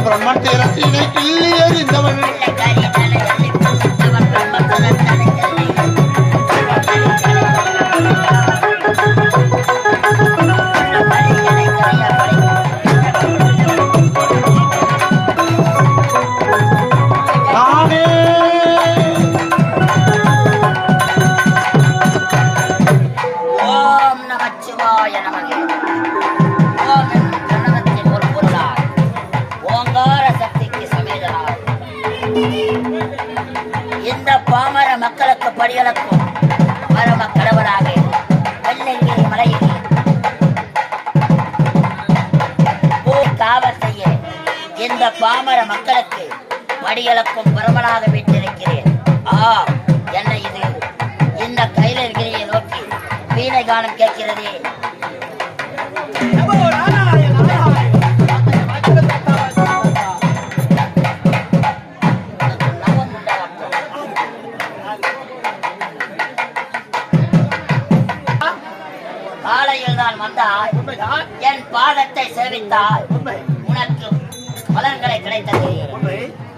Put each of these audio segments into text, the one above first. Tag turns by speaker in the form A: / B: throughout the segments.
A: பிரம்மன் திறத்தினை கிள்ளி எறிந்தவன்.
B: இந்த பாமர மக்களுக்கு படியளக்கும் பரமனாக விட்டிருக்கிறேன். ஆ என்ன இது? இந்த கைலகிரியை நோக்கி வீணை கானம் கேட்கிறதே. காலையில் தான் வந்தால் என் பாதத்தை சேவித்தாய் பலன்களை கிடைத்தது.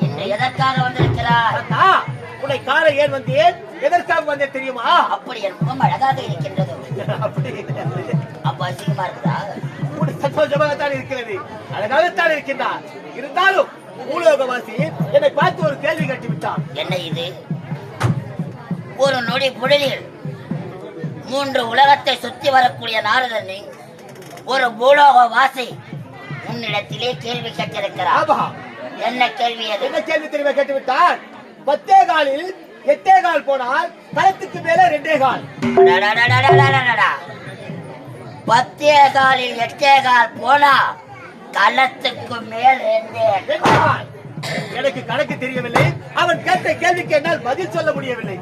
B: இன்று எதற்காக வந்திருக்கிறாய்?
C: உன்னை காரை ஏன் வந்தேன்? எதற்காக வந்தேன் தெரியுமா?
B: அப்படி என் முகம் அழகாக இருக்கின்றது. அப்ப அசிங்கமா இருக்குதா?
C: சந்தோஷமாகத்தான் இருக்கிறது. அழகாகத்தான் இருக்கின்றார். இருந்தாலும் பூலோகவாசி என்னை பார்த்து ஒரு கேள்வி கேட்டு விட்டான்
B: என்ன இது? ஒரு நொடி புழலில் மூன்று உலகத்தை சுத்தி வரக்கூடிய நாரதனை ஒரு பூலோக வாசி உன்னிடத்திலே கேள்வி கேட்டிருக்கிறார். என்ன கேள்வி அது?
C: என்ன கேள்வி தெரியுமா கேட்டுவிட்டால்? பத்தே காலில் எட்டே கால் போனால் தளத்துக்கு மேல ரெண்டே கால்.
B: பத்தே காலில் எட்டே கால் போனா தளத்துக்கு மேல் ரெண்டே
C: கால். எனக்கு கணக்கு தெரியவில்லை. அவன் கேட்ட கேள்விக்கு என்னால் பதில் சொல்ல முடியவில்லை.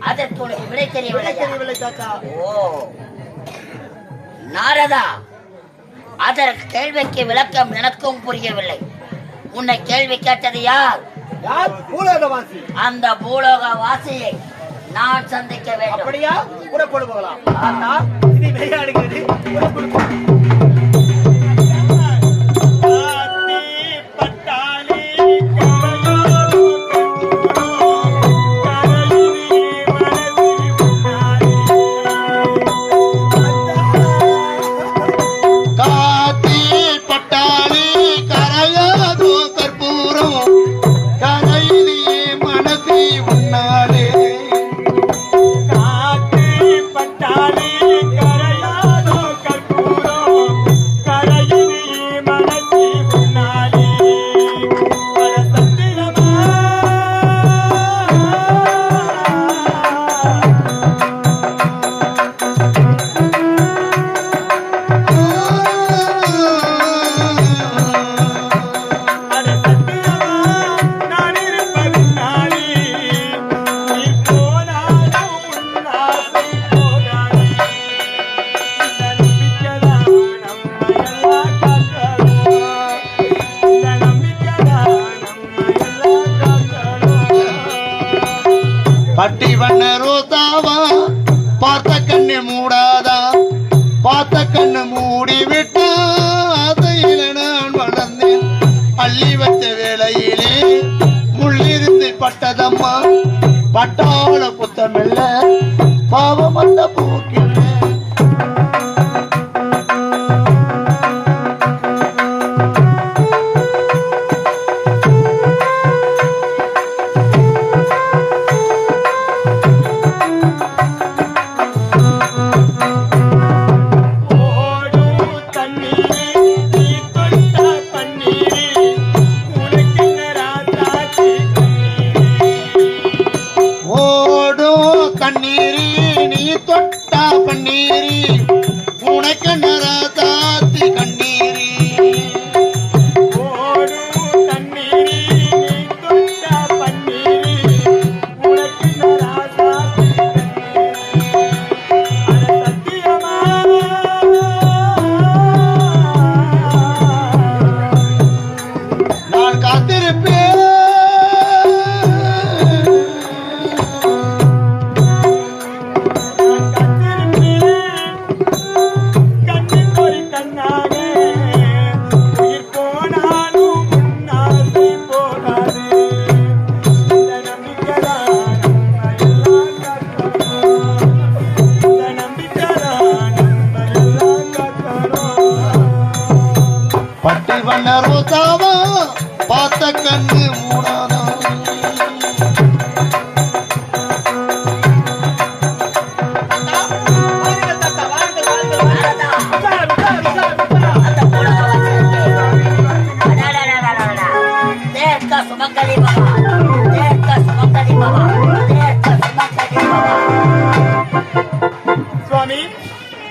B: அதற்கு உனக்கு விடை தெரியவில்லை
C: தெரியவில்லை தாத்தா.
B: ஓ. நாரதா. அதற்கு கேள்விக்கு விளக்கம் எனக்கும் புரியவில்லை. உன்னை கேள்வி கேட்டது யார்? அந்த பூலோக வாசியை நான் சந்திக்க வேண்டும்.
C: அப்படியா? புறப்படு
A: அட்டி வண்ண ரோசாவா? பார்த்த கண்ணு மூடாதா? பார்த்த கண்ணு மூடி விட்டா அதையில நான் வளர்ந்தேன். அள்ளி வச்ச வேளையிலே முள்ளிருந்து பட்டதம்மா. பட்டாள புத்தமில்ல பாவம் அந்த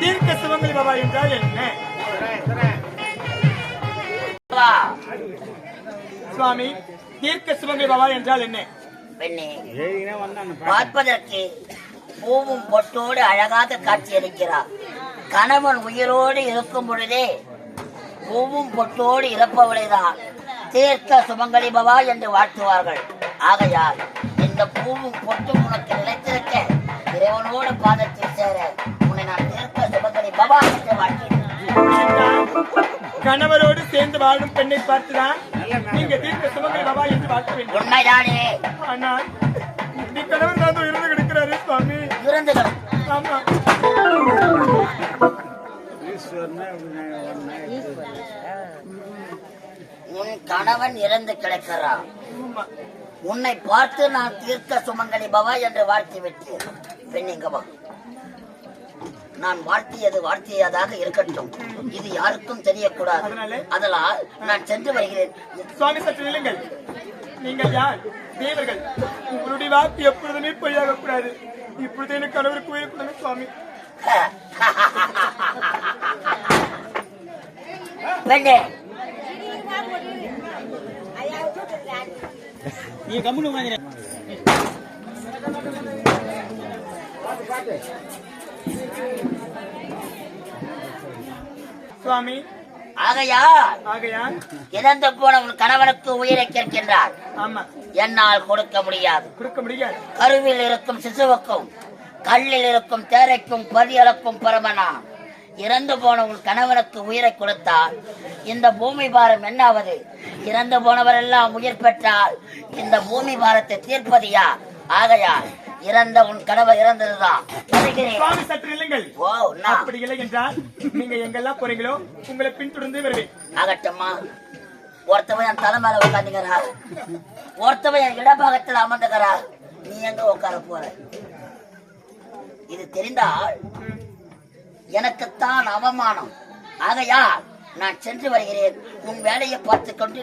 B: தீர்க்க சுமங்கலி
C: பாபா என்றால் என்ன. சுவாமி தீர்க்க சுமங்கலி பாபா என்றால் என்ன?
B: பெண்ணே பார்ப்பதற்கு பூவும் பொட்டோடு அழகாக காட்சியளிக்கிறார். கணவன் உயிரோடு இருக்கும் பொழுதே பூவும் பொட்டோடு இறப்பவளைதான் தீர்க்க சுமங்கலி பவா என்று வாழ்த்துவார்கள். ஆகையால் இந்த பூவும் பொட்டும் உனக்கு நிலைத்திருக்க இறைவனோடு பாதத்தில் சேர
C: கணவரோடு சேர்ந்து வாழும் பெண்ணை பார்த்துதான் நீங்க தீர்க்க சுமங்கலி பாபா என்று பார்க்க வேண்டும்.
B: உண்மைதானே.
C: ஆனால் நீ கணவர் தான் இருந்து கிடக்கிறாரு சுவாமி. ஆமா.
B: உன் கணவன் இறந்து கிடக்கிறான். உன்னை பார்த்து நான் தீர்க்க சுமங்கலி பவா என்று வாழ்த்தி விட்டேன். பெண்ணிங்கவா நான் வாழ்த்தியது வாழ்த்தியதாக இருக்கட்டும். இது யாருக்கும் தெரியக்கூடாது.
C: அதனால?
B: அதனால் நான் சென்று வருகிறேன்.
C: சுவாமி சற்று நில்லுங்கள். நீங்கள் யார்? தேவர்கள். உங்களுடைய வாக்கு எப்பொழுதுமே பொய்யாக கூடாது இப்பொழுது எனக்கு உயிர் கொடுங்க சுவாமி.
B: பெண்ணே
C: சுவாமி.
B: ஆகையால்
C: ஆகையால்
B: இறந்து போன உன் கணவனுக்கு உயிரை கேட்கின்றார்
C: ஆமா.
B: என்னால் கொடுக்க முடியாது.
C: கொடுக்க முடியாது.
B: கருவில் இருக்கும் சிசுவுக்கும் கல்லில் இருக்கும் தேரைக்கும் பதியளக்கும் பரமனா இறந்து போன உன் கணவனுக்கு உயிரை கொடுத்தால் இந்த பூமி பாரம் என்னாவது? இறந்து போனவரெல்லாம் உயிர் பெற்றால் இந்த பூமி பாரத்தை தீர்ப்பது யார்? ஆகையால் இறந்த உன் கணவர் இறந்ததுதான்.
C: சற்று நில்லுங்கள்.
B: ஓ நான்
C: அப்படி இல்லை என்றால் நீங்க எங்கெல்லாம் போறீங்களோ உங்களை பின்தொடர்ந்து வருவேன்.
B: ஆகட்டும்மா. ஒருத்தவன் என் தலை மேல உட்காந்துக்கிறா ஒருத்தவன் என் இடபாகத்தில் அமர்ந்துக்கிறா நீ எங்க உட்கார போற? இது தெரிந்தால் எனக்குத்தான் அவமானம். ஆகையால் நான் சென்று வருகிறேன். உன் வேலையை பார்த்துக் கொண்டு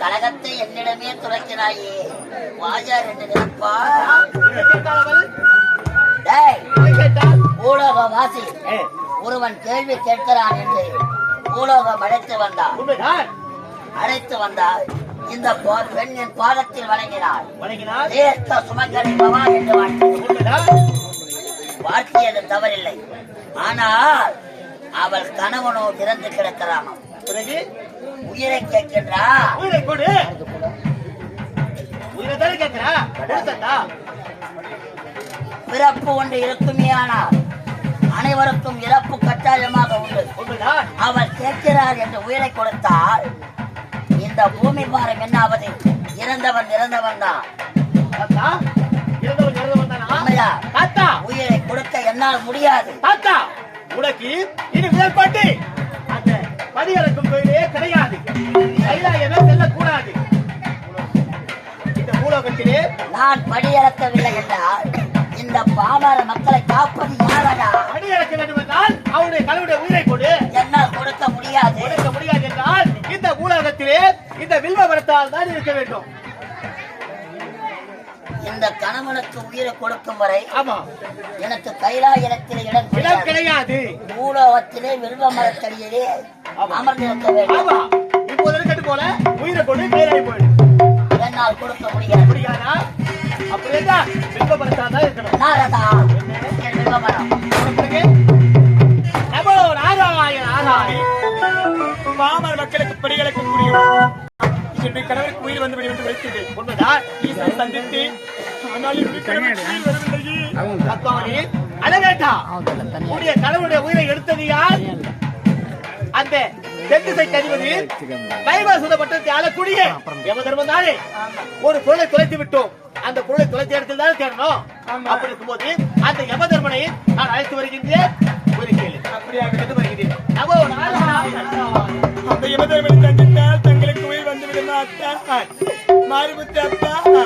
B: கலகத்தை என்னிடமே துறக்கிறாயே. வாஜா ரெண்டு நினைப்பா பூலோக வாசி ஒருவன் கேள்வி கேட்கிறான் என்று பூலோகம் அழைத்து
D: உண்மைதான்.
B: அழைத்து வந்தால் இந்த போ- பெண் என் பாதத்தில் வணங்கினாள். தேர்த்த சுமங்கலி பவா என்று. வாழ்த்தியது தவறில்லை. ஆனால் அவள் கணவனோ இறந்து கிடக்கிறானாம்
D: பிறகு?
B: உயிரை கேட்கின்றா?
D: உயிரை கொடு. உயிரை கேட்கிறா? கொடு தாத்தா
B: பிறப்பு ஒன்று இருக்குமே ஆனால் அனைவருக்கும் இறப்பு கட்டாயமாக உண்டு. அவள் கேட்கிறாள் என்று உயிரை கொடுத்தால் இந்த பூமி பாரம் என்னாவது இறந்தவன் இறந்தவன் தான்.
D: இறந்தவன்
B: உயிரை கொடுக்க என்னால் முடியாது.
D: தாத்தா உனக்கு இனி மேற்பாட்டு. அந்த பதிவிறக்கும் தொழிலே கிடையாது. கைலாயமே செல்லக்கூடாது. இந்த பூலோகத்திலே
B: நான் படியிறக்கவில்லை என்றால் இந்த பாமர மக்களை காப்பது யாரடா?
D: அவனுடைய கணவனுடைய உயிரை கொடு.
B: என்னால் கொடுக்க முடியாது.
D: கொடுக்க முடியாது என்றால் இந்த பூலோகத்திலே இந்த வில்வ மரத்தால் தான் இருக்க வேண்டும்.
B: இந்த கணவனுக்கு உயிரை கொடுக்கும் வரை
D: ஆமா.
B: எனக்கு கைலாயத்தில் இடம்
D: இடம்
B: கிடையாது. பூலோகத்திலே வில்வ மரத்தடியிலே அமர்ந்திருக்க வேண்டும்.
D: இப்போது இருக்கட்டு போல உயிரை கொண்டு கைலாயம் போயிடு
B: என்னால் கொடுக்க முடியாது.
D: முடியாதா அப்படி என்றால் வில்வ மரத்தால் தான் இருக்கணும்.
B: நாரதா வில்வ மரம்.
C: என் கணவருக்கு உயிர் வந்து விடும் என்று வைத்தீர்கள்
D: உண்மைதான்
C: ஈசனை உயிரை
D: எடுத்தது யார்? அந்த தென்திசை கழிவது கைவாசுத பட்டத்தை ஆளக்கூடிய எம தர்மம் தானே. ஒரு பொருளை துளைத்து விட்டோம். அந்த பொருளை தொலைத்த இடத்தில் தான் தேடணும்? அப்படி இருக்கும்போது அந்த யமதர்மனை நான் அழைத்து வருகின்றேன். ஒரு கேளு
C: அப்படியாக அந்த இமதமணி தங்கினால் தங்களுக்கு உயிர் வந்துவிடும் அத்தா மாறுபுத்து அப்பா